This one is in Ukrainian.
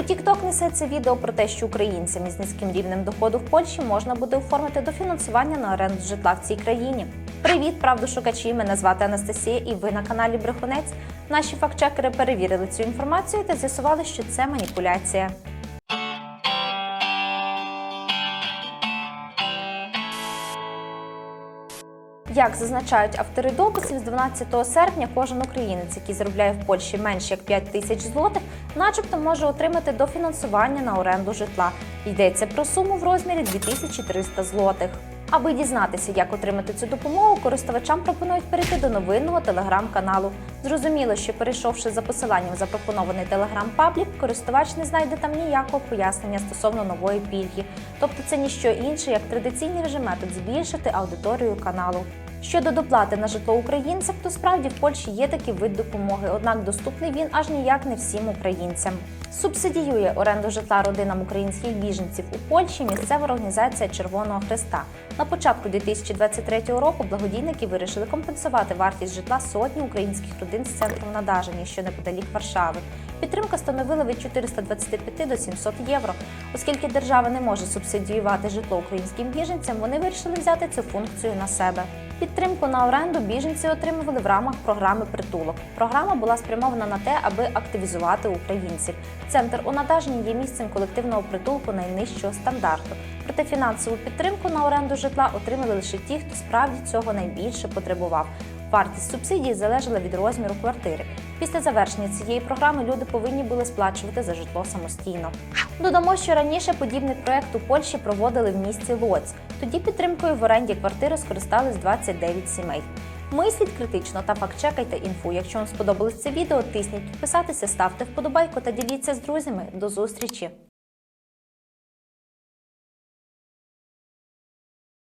У TikTok несеться відео про те, що українцям із низьким рівнем доходу в Польщі можна буде оформити дофінансування на оренду житла в цій країні. Привіт, правдошукачі! Мене звати Анастасія, і ви на каналі Брехунець. Наші фактчекери перевірили цю інформацію та з'ясували, що це маніпуляція. Як зазначають автори дописів, з 12 серпня кожен українець, який заробляє в Польщі менше як 5 тисяч злотих, начебто може отримати дофінансування на оренду житла. Йдеться про суму в розмірі 2300 злотих. Аби дізнатися, як отримати цю допомогу, користувачам пропонують перейти до новинного телеграм-каналу. Зрозуміло, що перейшовши за посиланням запропонований телеграм-паблік, користувач не знайде там ніякого пояснення стосовно нової пільги. Тобто це ніщо інше, як традиційний вже метод збільшити аудиторію каналу. Щодо доплати на житло українцям, то справді в Польщі є такий вид допомоги, однак доступний він аж ніяк не всім українцям. Субсидіює оренду житла родинам українських біженців у Польщі місцева організація Червоного Христа. На початку 2023 року благодійники вирішили компенсувати вартість житла сотні українських родин з центру в Надажині, що неподалік Варшави. Підтримка становила від 425 до 700 євро. Оскільки держава не може субсидіювати житло українським біженцям, вони вирішили взяти цю функцію на себе. Підтримку на оренду біженці отримували в рамках програми Притулок. Програма була спрямована на те, аби активізувати українців. Центр у Надажні є місцем колективного притулку найнижчого стандарту. Проте фінансову підтримку на оренду житла отримали лише ті, хто справді цього найбільше потребував. Вартість субсидії залежала від розміру квартири. Після завершення цієї програми люди повинні були сплачувати за житло самостійно. Додамо, що раніше подібний проект у Польщі проводили в місті Лоць. Тоді підтримкою в оренді квартири скористались 29 сімей. Мисліть критично та фактчекайте інфу. Якщо вам сподобалось це відео, тисніть підписатися, ставте вподобайку та діліться з друзями. До зустрічі!